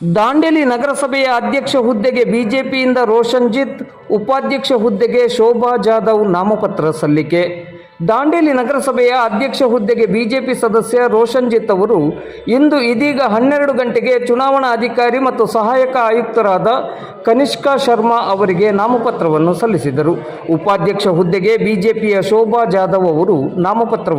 ದಾಂಡೇಲಿ ನಗರಸಭೆಯ ಅಧ್ಯಕ್ಷ ಹುದ್ದೆಗೆ ಬಿಜೆಪಿಯಿಂದ ರೋಷನ್ಜಿತ್, ಉಪಾಧ್ಯಕ್ಷ ಹುದ್ದೆಗೆ ಶೋಭಾ ಜಾಧವ್ ನಾಮಪತ್ರ ಸಲ್ಲಿಕೆ. ದಾಂಡೇಲಿ ನಗರಸಭೆಯ ಅಧ್ಯಕ್ಷ ಹುದ್ದೆಗೆ ಬಿಜೆಪಿ ಸದಸ್ಯ ರೋಷನ್ಜಿತ್ ಅವರು ಇಂದು ಇದೀಗ ಹನ್ನೆರಡು ಗಂಟೆಗೆ ಚುನಾವಣಾ ಅಧಿಕಾರಿ ಮತ್ತು ಸಹಾಯಕ ಆಯುಕ್ತರಾದ ಕನಿಷ್ಕಾ ಶರ್ಮಾ ಅವರಿಗೆ ನಾಮಪತ್ರವನ್ನು ಸಲ್ಲಿಸಿದರು. ಉಪಾಧ್ಯಕ್ಷ ಹುದ್ದೆಗೆ ಬಿಜೆಪಿಯ ಶೋಭಾ ಜಾಧವ್ ಅವರು ನಾಮಪತ್ರ